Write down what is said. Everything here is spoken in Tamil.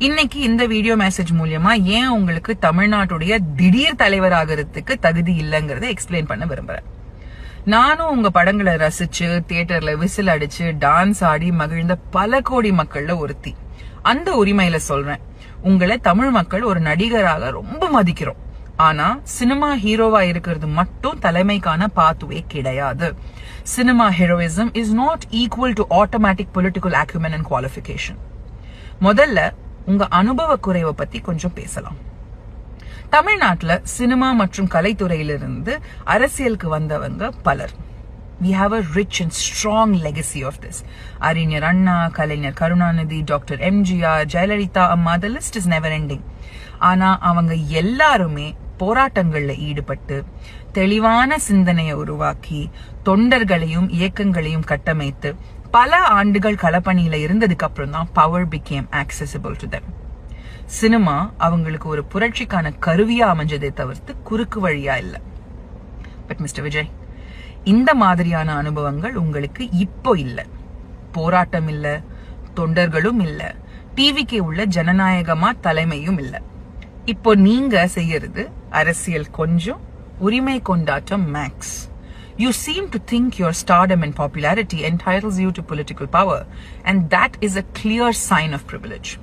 இன்னைக்கு இந்த வீடியோ மெசேஜ் மூலியமா ஏன் உங்களுக்கு தமிழ்நாட்டுடைய திடீர் தலைவர் ஆகிறதுக்கு தகுதி இல்லைங்கறத எக்ஸ்பிளைன் பண்ண விரும்புறேன். நானும் உங்க படங்களை ரசிச்சு தியேட்டர்ல விசில் அடிச்சு டான்ஸ் ஆடி மகிழ்ந்த பல கோடி மக்கள்ல ஒருத்தி. அந்த உரிமையில சொல்றேன். உங்களை தமிழ் மக்கள் ஒரு நடிகராக ரொம்ப மதிக்கிறோம். ஆனா சினிமா ஹீரோவா இருக்கிறது மட்டும் தலைமைக்கான பாத்துவே கிடையாது. Cinema heroism is not equal to automatic political acumen and qualification முதல்ல உங்க அனுபவ குறைவை பத்தி கொஞ்சம் பேசலாம். தமிழ்நாட்டில் சினிமா மற்றும் கலைத்துறையிலிருந்து அரசியலுக்கு வந்தவங்க பலர். We have a rich and strong legacy of this அறிஞர் Anna Kalaignar Karunanidhi doctor MGR Jayalalithaa Amma the list is never ending ஆனா அவங்க எல்லாருமே போராட்டங்களில் ஈடுபட்டு தெளிவான சிந்தனையை உருவாக்கி தொண்டர்களையும் இயக்கங்களையும் கட்டமைத்து பல ஆண்டுகள் களப்பணியில இருந்ததுக்கு அப்புறம் தான் power become accessible to them cinema அவங்களுக்கு ஒரு புரட்சிக்கான கருவியா அமைஞ்சதை தவிர்த்து குறுக்கு வழியா இல்ல. பட் மிஸ்டர் விஜய் இந்த மாதிரியான அனுபவங்கள் உங்களுக்கு இப்போ இல்ல. போராட்டம் இல்ல தொண்டர்களும் இல்ல டிவிக்கு உள்ள ஜனநாயகமா தலைமையும் இல்ல. இப்போ நீங்க செய்யறது அரசியல் கொஞ்சம் உரிமை கொண்டாட்டம் makes You seem to think your stardom and popularity entitles you to political power, and that is a clear sign of privilege.